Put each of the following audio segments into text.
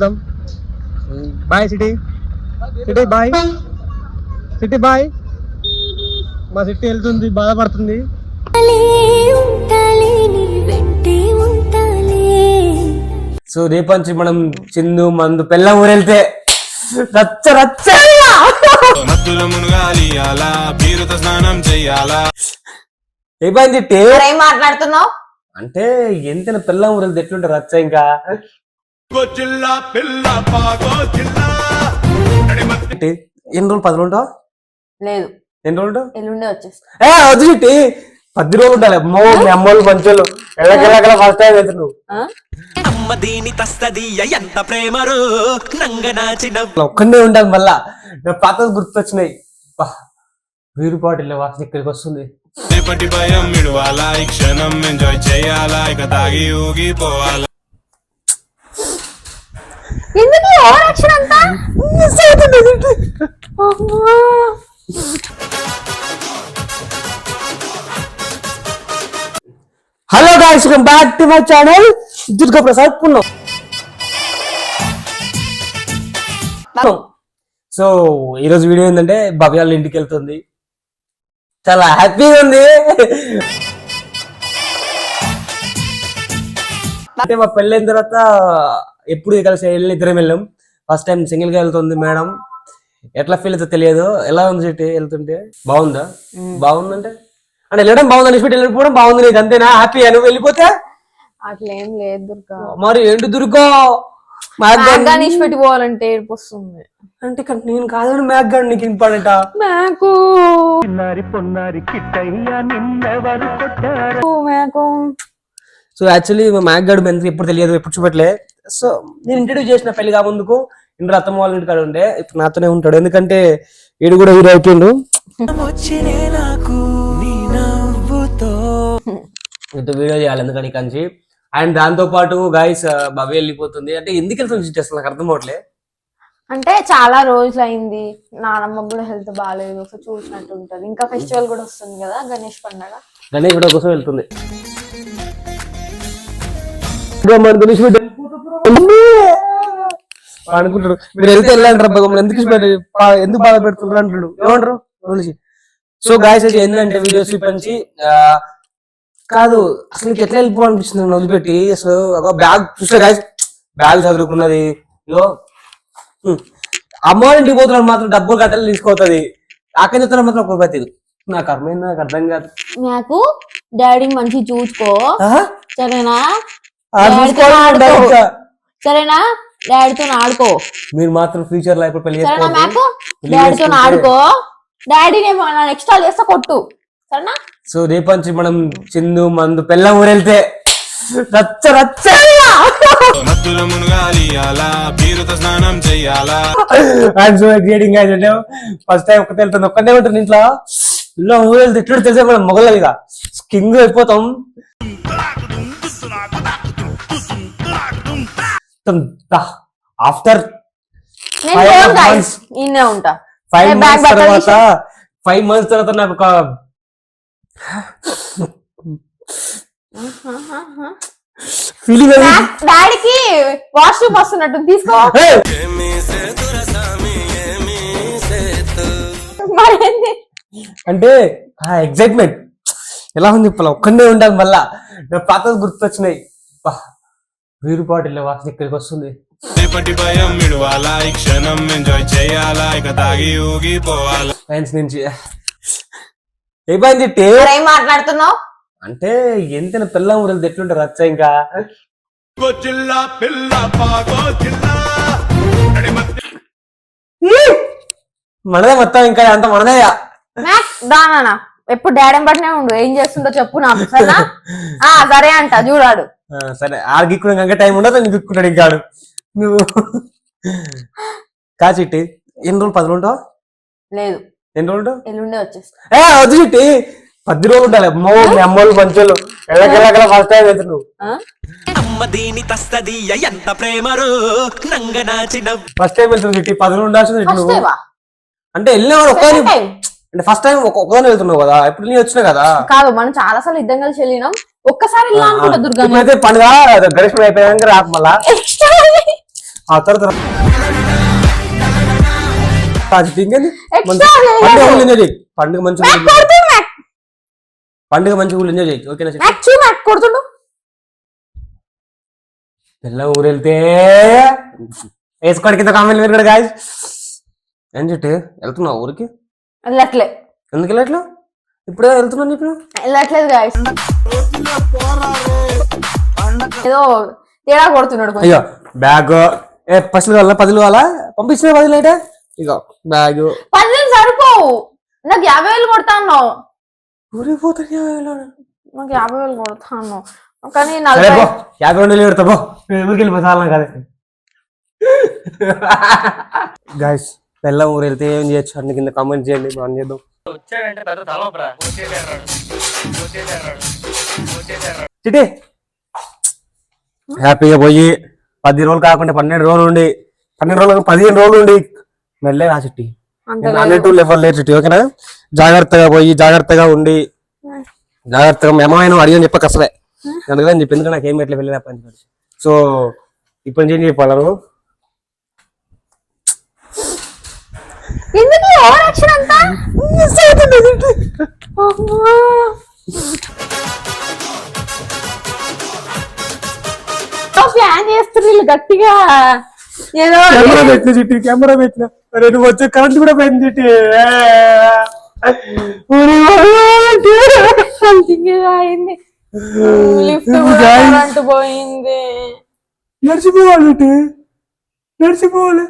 వెళ్దాం. Bye city city bye city bye మా city వెళ్తుంది బాధపడుతుంది. ఉంటాలే నీ వెంటే ఉంటాలే సో రేపంచి మనం చిందు మందు పెళ్ళ ఊరు వెళ్తే రచ్చ రచ్చ. మత్తుల మునగాలి అలా బీరుతో స్నానం చెయ్యాలా? అయిపోయింది చిట్టి ఏం మాట్లాడుతున్నావు? అంటే ఎంత పెళ్ళ ఊరు వెళ్తే ఎట్లుంటే రచ్చ ఇంకా. పిల్ల ఎన్ని రోజులు పది రోజులు? లేదు. ఎన్ని రోజులు ఉంటావు? ఎల్లుండే వచ్చేస్తా. ఏ వద్దు చిట్టి. పది రోజులు ఉండాలి. అమ్మో మీ అమ్మోళ్ళు మంచోళ్ళు. ఎల్లకెళ్ళకెళ్ళ ఫస్ట్ టైం వెళ్తున్నావు ఆ? అమ్మ దీని తస్తదీయ ఎంత ప్రేమరు. నంగనాచిన అట్లా ఒక్కడే ఉండాలి మళ్ళా. నా పాత గుర్తొచ్చినాయి. బా, వీరు పాటిల్ వాసన ఇక్కడికి వస్తుంది. రేపటి భయం విడవాలా ఈ క్షణం ఎంజాయ్ చేయాలా ఇక తాగి ఊగిపోవాలా. ఎందుకు ఓవర్ యాక్షన్ అంతా? అమ్మా. Hello guys welcome back to my channel Durga Prasad Punnam so ఈరోజు వీడియో ఏంటంటే భవ్యాల ఇంటికి వెళ్తుంది. చాలా హ్యాపీగా ఉంది. అంటే మా పెళ్ళైన తర్వాత ఎప్పుడు కలిసి వెళ్ళి ఇద్దరం వెళ్ళాం. ఫస్ట్ టైం సింగిల్గా వెళ్తుంది మేడం. ఎట్లా ఫీల్ అవుతుందో తెలియదు. ఎలా ఉంది చెట్టి వెళ్తుంటే? బాగుందా? బాగుందంటే? అంటే వెళ్ళడం బాగుంది అనేసి వెళ్ళిపోవడం బాగుంది నీకు అంతేనా? హ్యాపీ నువ్వు వెళ్ళిపోతే? అట్లా ఏం లేదు దుర్గా. మరి ఏంటి దుర్గా? మ్యాక్ మ్యాగా నీచి పెట్టి పోవాలంటే ఏడుపు వస్తుంది. అంటే ఇక్కడ నేను కాదని మ్యాక్ గాడు నీకు ఇంపార్టెంట్ మేకు మేకు సో యాక్చువల్లీ మా మ్యాక్ గాడు మెంత ఎప్పుడు తెలియదు ఎప్పుడు చూపట్లే సో నేను ఇంట్రడ్యూస్ చేసిన పెళ్ళి ముందుకు ఇంటర్ అత్తమ్మ వాళ్ళ ఇంటికాడ ఉండే ఇప్పుడు నాతోనే ఉంటాడు. ఎందుకంటే ఈడు కూడా హీరో అయిపోయిండు. మీతో వీడియో చేయాలి ఎందుకని కంచి? అండ్ దాంతో పాటు గాయస్ భవ్య వెళ్ళిపోతుంది. అంటే ఎందుకు వెళ్తుంది అసలు నాకు అర్థం అవట్లే అంటే చాలా రోజులు అయింది. నానమ్మ కూడా హెల్త్ బాగాలేదు ఒకసారి చూసినట్టు ఉంటది. ఇంకా ఫెస్టివల్ కూడా వస్తుంది కదా గణేష్ పండగ. గణేష్ వీడియో కోసం వెళ్తుంది. వీడియో అనుకుంటాడు. మీరు వెళ్తే వెళ్ళండి రా భగవాన్ ఎందుకు ఎందుకు బాధ పెడుతున్నారు అంటాడు. ఏమంటారు? సో గాయస్ అయితే ఏంటంటే వీడియోస్ చూపించి ఆ, కాదు అసలు నీకు ఎట్లా వెళ్ళిపోవాలనిపిస్తుంది వదిలిపెట్టి? అసలు ఒక బ్యాగ్ చూస్తే గాయస్ బ్యాగ్ చదువుకున్నది. ఇగో హ్మ్. అమ్మ వాళ్ళ ఇంటికి పోతున్నాడు మాత్రం డబ్బులు కట్టాలి తీసుకోతుంది అక్కడ చెప్తున్నా మాత్రం ఒక రూపాయి నాకు అర్థమైంది? నాకు అర్థం కాదు. నాకు డాడీ మంచి చూసుకో? సరేనా? సరేనా? డాడీతో ఆడుకో. మీరు మాత్రం ఫ్యూచర్లో ఇప్పుడు పెళ్ళి సరేనా. మ్యాకు డాడీతో ఆడుకో. డాడీని నెక్స్ట్ ఆల్ చేస్తా కొట్టు. సరేనా? సో రేపంచి మనం చిందు మందు పెళ్ళ ఊరు వెళ్తే రచ్చ రచ్చ. మత్తుల మునగాలి అలా బీరుతో స్నానం చెయ్యాలా ఐఎమ్ సో ఎక్సైటింగ్ అంటే ఫస్ట్ టైం ఒక్కతే వెళ్తుంది. ఒక్కటే ఉంటుంది ఇంట్లో. ఇంట్లో ఊరు వెళ్తే ఎట్లు తెలిసే మనం మొగలదిగా కింగ్ అయిపోతాం. ఆఫ్టర్ ఇన్నే ఉంటా. ఫైవ్ మంత్స్ తర్వాత ఫైవ్ మంత్స్ తర్వాత నాకు ఒక ఫీలింగ్ డాడీకి వాష్రూమ్ వస్తున్నట్టు తీసుకో. అంటే ఆ ఎగ్జైట్మెంట్ ఎలా ఉంది చెప్పాలి ఒక్కడే ఉండాలి మళ్ళా. నా పాత గుర్తొచ్చినాయి. బా, వీరు పాటిల్ వాసన ఇక్కడికి వస్తుంది. రేపటి భయం విడవాలా ఈ క్షణం ఎంజాయ్ చేయాలా ఇక తాగి ఊగిపోవాలా. సైన్స్ నుంచి. అయిపోయింది చిట్టి. ఏం మాట్లాడుతున్నావు? అంటే ఎంత పిల్ల ఊరలు ఎట్లుంటే రచ్చ ఇంకా. పిల్ల పాగో మనదే మొత్తం ఇంకా అంత మనదే దానా ఎప్పుడు డాడీ బట్టినే ఉండు. ఏం చేస్తుందో చెప్పు నాకు సరేనా? ఆ సరే అంట చూడాడు ఆ, సరే ఆడికి ఇంకా టైం ఉండదు నీకు గిక్కుంటాడు ఇంకా ఆడు. నువ్వు కా చిట్టి? ఎన్ని రోజులు పది రోజులు? లేదు. ఎన్ని రోజులు? ఎల్లుండే వచ్చేస్తా. ఏ వద్దు చిట్టి. పది రోజులు ఉండాలి. అమ్మో మీ అమ్మోళ్ళు మంచోళ్ళు. ఎల్లకెళ్ళకెళ్ళ ఫస్ట్ టైం వెళ్తారు నువ్వు. ఆ? అమ్మ దీని తస్తదీయ ఎంత ప్రేమరు. నంగనాచిన ఫస్ట్ టైం వెళ్తుంది చిట్టి. పది రోజులు ఉండాల్సింది నువ్వు. అంటే వెళ్ళినవాడు ఒక్క సెకండ్ టైం అంటే ఫస్ట్ టైం ఒక్కదాని వెళ్తున్నావు కదా ఇప్పుడు నేను వచ్చినా కదా? కాదు మనం చాలా సార్లు ఇద్దరం కలిసి వెళ్ళినాం. ఒక్కసారి ఇలా అనుకుంటా దుర్గా ఇప్పుడైతే పండుగ గణేష్ అయిపోయాక రాకు మళ్ళా. ఆ తర్వాత ఇంకేంది మంచి- పండుగ లేదు. ఊళ్ళు ఎంజాయ్ చేయి. పండుగ మంచిగా మ్యాక్ ఊళ్ళు ఎంజాయ్ చేయి. కొడుతు మ్యాక్ పండుగ మంచిగా ఊళ్ళు ఎంజాయ్ చేయి. ఓకేనా కొడుతుండు. పిల్ల ఊరు వెళ్తే వేసుకోవడం కింద కామెంట్ మీరు కూడా గాయస్ చెట్టు? వెళ్తున్నావు ఊరికి? వెళ్ళట్లే ఎందుకు వెళ్ళట్లు ఇప్పుడే వెళ్తున్నాను ఇప్పుడు వెళ్ళట్లేదు గాయస్ ఏదో తేడా కొడుతున్నాడు కొంచెం. అయ్యో బ్యాగ్. ఏ పసులు కావాలా? పదులు కావాలా? పంపించిన పదులు అయితే? ఇక బ్యాగ్. పదివేలు సరిపోవు. నాకు యాభై వేలు కొడతా అన్నావు. ఊరికి పోతాను నాకు యాభై వేలు కొడతా అన్నావు. కానీ సరే నలభై పో. యాభై రెండు వేలు పెడతా పో. నేను ఊరికి వెళ్ళిపోతా కదా. గాయస్ బెల్లం ఊరు వెళ్తే ఏం చేయొచ్చు? అన్ని కింద కామెంట్ చేయండి మనం చేద్దాం. చిటి హ్యాపీగా పోయి పది రోజులు కాకుండా పన్నెండు రోజులు ఉండి పన్నెండు రోజులు పదిహేను రోజులు ఉండి మెల్లే రా చిట్టి. అన్నట్టు లెవెల్ లేదు. చిట్టి ఓకేనా? జాగ్రత్తగా పోయి జాగ్రత్తగా ఉండి జాగ్రత్తగా మేమైన అడిగని చెప్పక అసలే. అందుకని చెప్పి ఎందుకంటే నాకు ఏం ఎట్లా వెళ్ళిన పని. సో ఇప్పుడు నుంచి ఏం చెప్పాలి నువ్వు? ఎందుకు ఓవర్ యాక్షన్ అంతా? ప్లాన్ గట్టిగా. ఏదో కెమెరా పెట్టిన చిట్టి కెమెరా పెట్టిన. నువ్వు వచ్చే కరెంట్ కూడా పోయింది చిట్టి. సంథింగ్ అయింది. లిఫ్ట్ కరెంట్ పోయింది. నడిచిపోవాలి నడిచిపోవాలి.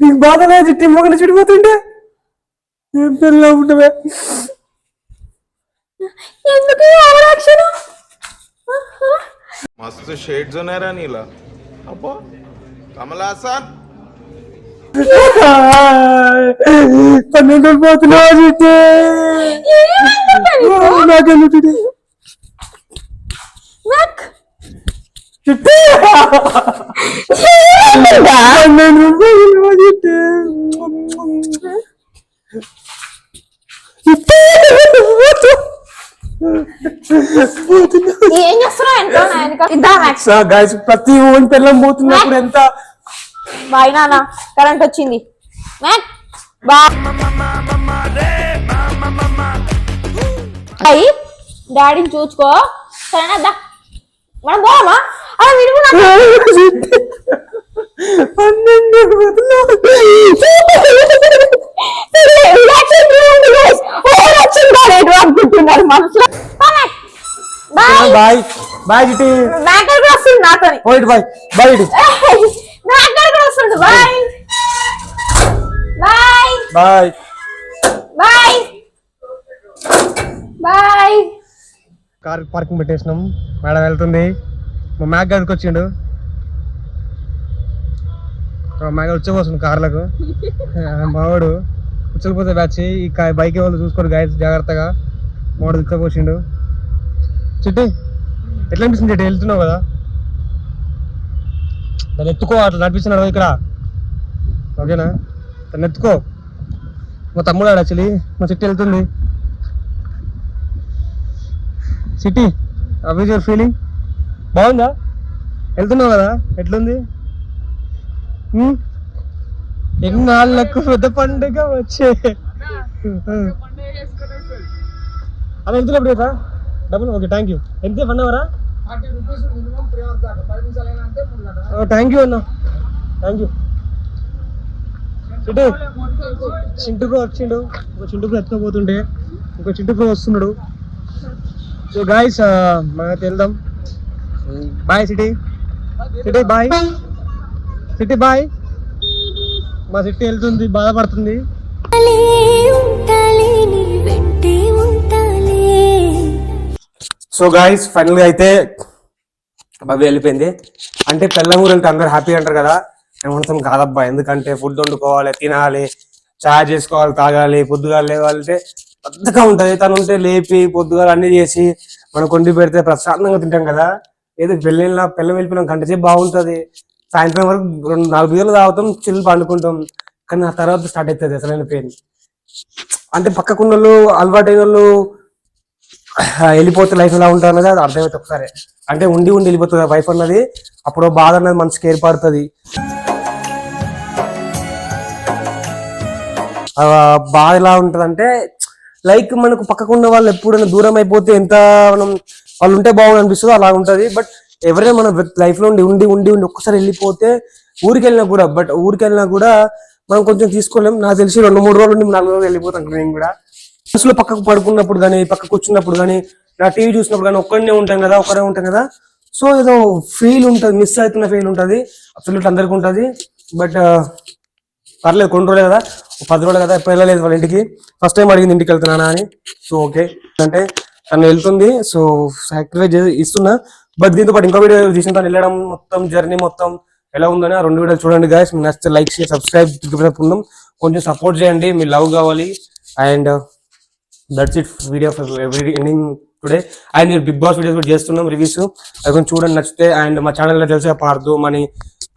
నీకు బాధ లేదు చిట్టి మొగలు చెడిపోతుంటే ఏం పిల్ల ఉండవే ఎందుకు మస్తు షేడ్స్ ఉన్నారా నీలా. అబ్బో కమలాసన్ పన్నెండు పోతున్నా నాకు ఇద్దా మ్యాక్స్ గాయస్ ప్రతి ఓన్ పిల్లం పోతున్నప్పుడు ఎంత? బాయ్ నాన్న కరెంట్ వచ్చింది. డాడీని చూసుకో. సరేనా మనం విడుకున్నా పన్నెండు అనుకుంటున్నారు మనసులో. బాయ్. బాయ్. కూడా వస్తుంది నాతోని. పోయిట్ బాయ్. బాయ్ ఇటు మ్యాక్ కూడా వస్తుంది. Bye. Bye. Bye. Bye. Bye. Car parking పెట్టేసినాం. Madam వెళ్తుంది. మా మ్యాక్ గదికి వచ్చిండు. మ్యాగ్ మ్యాక్ వచ్చేపోతుంది కార్లకు. మావాడు ఉచ్చకపోతే బ్యాచ్ ఈ బైక్ వాళ్ళు చూసుకోడు గాయ జాగ్రత్తగా. మావాడు ఉచ్చపోసిండు చిట్టి ఎట్లా అనిపిస్తుంది చిట్టి? వెళ్తున్నావు కదా? దాన్ని ఎత్తుకో అట్లా నడిపిస్తున్నాడు ఇక్కడ. ఓకేనా? దాన్ని ఎత్తుకో. మా తమ్ముడు ఆడు యాక్చువల్లీ మా చిట్టి వెళ్తుంది. సిటీ అవి యువర్ ఫీలింగ్ బాగుందా? వెళ్తున్నావు కదా? ఎట్లుంది? ఎన్నాళ్ళకు పెద్ద పండుగ వచ్చే. అలా వెళ్తున్నప్పుడు కదా డబ్బులు ఓకే థ్యాంక్ యూ ఎంత వన్ అవరా థ్యాంక్ యూ అన్న. థ్యాంక్ యూ చిట్టు చింటుకు వచ్చిండు. ఒక చింటుకు ఎత్తుకోపోతుంటే ఒక చింటుకు వస్తున్నాడు. సో గాయస్ మనమైతే వెళ్దాం. Bye city city bye city bye మా సిటీ వెళ్తుంది బాధపడుతుంది. సో గాయస్ ఫైనల్గా అయితే బాబు వెళ్ళిపోయింది. అంటే పెళ్ళమూరు వెళ్తే అందరు హ్యాపీ అంటారు కదా. ఏమంటాం కాదబ్బా ఎందుకంటే ఫుడ్ వండుకోవాలి తినాలి చాయ్ చేసుకోవాలి తాగాలి పొద్దుగా లేవాలంటే పెద్దగా ఉంటది. తను ఉంటే లేపి పొద్దుగా అన్ని చేసి మనం కొండి పెడితే ప్రశాంతంగా తింటాం కదా. ఏదో పెళ్ళిళ్ళ పిల్లలు వెళ్ళిపోయినాం గంట సేపు బాగుంటుంది. సాయంత్రం వరకు రెండు నాలుగు గీతలు తాగుతాం చిల్లు పండుకుంటాం. కానీ ఆ తర్వాత స్టార్ట్ అవుతుంది అసలైన పెయిన్ అంటే పక్కకున్న వాళ్ళు అలవాటైన వాళ్ళు వెళ్ళిపోతే లైఫ్ ఎలా ఉంటారు అనేది అది అర్థమైతే ఒకసారి. అంటే ఉండి ఉండి వెళ్ళిపోతుంది వైఫ్ అన్నది. అప్పుడు బాధ అన్నది మనసుకి ఏర్పడుతుంది. బాధ ఎలా ఉంటుంది అంటే లైక్ మనకు పక్కకున్న వాళ్ళు ఎప్పుడైనా దూరం అయిపోతే ఎంత మనం వాళ్ళు ఉంటే బాగుంది అనిపిస్తుంది అలా ఉంటుంది. బట్ ఎవరైనా మన లైఫ్లో ఉండి ఉండి ఉండి ఉండి ఒక్కసారి వెళ్ళిపోతే ఊరికి వెళ్ళినా కూడా బట్ ఊరికి వెళ్ళినా కూడా మనం కొంచెం తీసుకోలేం. నాకు తెలిసి రెండు మూడు రోజులు ఉండి నాలుగు రోజులు వెళ్ళిపోతాం నేను కూడా. మనసులో పక్కకు పడుకున్నప్పుడు కానీ పక్కకు కూర్చున్నప్పుడు కానీ నా టీవీ చూసినప్పుడు కానీ ఒక్కడనే ఉంటాం కదా ఒక్కడే ఉంటాం కదా. సో ఏదో ఫీల్ ఉంటుంది మిస్ అవుతున్న ఫీల్ ఉంటుంది. అబ్సల్యూట్ అందరికి ఉంటుంది. బట్ uh, పర్లేదు కొన్ని రోజులే కదా. పది రోజులు కదా ఎప్పుడు వెళ్ళలేదు వాళ్ళ ఇంటికి. ఫస్ట్ టైం అడిగింది ఇంటికి వెళ్తున్నానా అని. సో ఓకే అంటే తను వెళ్తుంది. సో సాక్రిఫైస్ ఇస్తున్నా. బట్ దీంతో పాటు ఇంకో వీడియో తీసిన తను వెళ్ళడం మొత్తం జర్నీ మొత్తం ఎలా ఉందని ఆ రెండు వీడియోలు చూడండి గాయస్ మీ నచ్చితే లైక్ షేర్ సబ్స్క్రైబ్ పుందాం కొంచెం సపోర్ట్ చేయండి. మీ లవ్ కావాలి. And that's it video every ending today and నేను బిగ్ బాస్ వీడియోస్ కూడా చేస్తున్నాం రివ్యూస్ అది కొంచెం చూడండి నచ్చితే. అండ్ మా ఛానల్లో తెలిసే పాడదు మనీ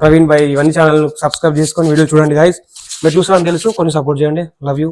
ప్రవీణ్ భాయ్ ఇవన్నీ ఛానల్ సబ్స్క్రైబ్ చేసుకొని వీడియో చూడండి గైస్ మీరు చూసారని తెలుసు కొంచెం సపోర్ట్ చేయండి. Love you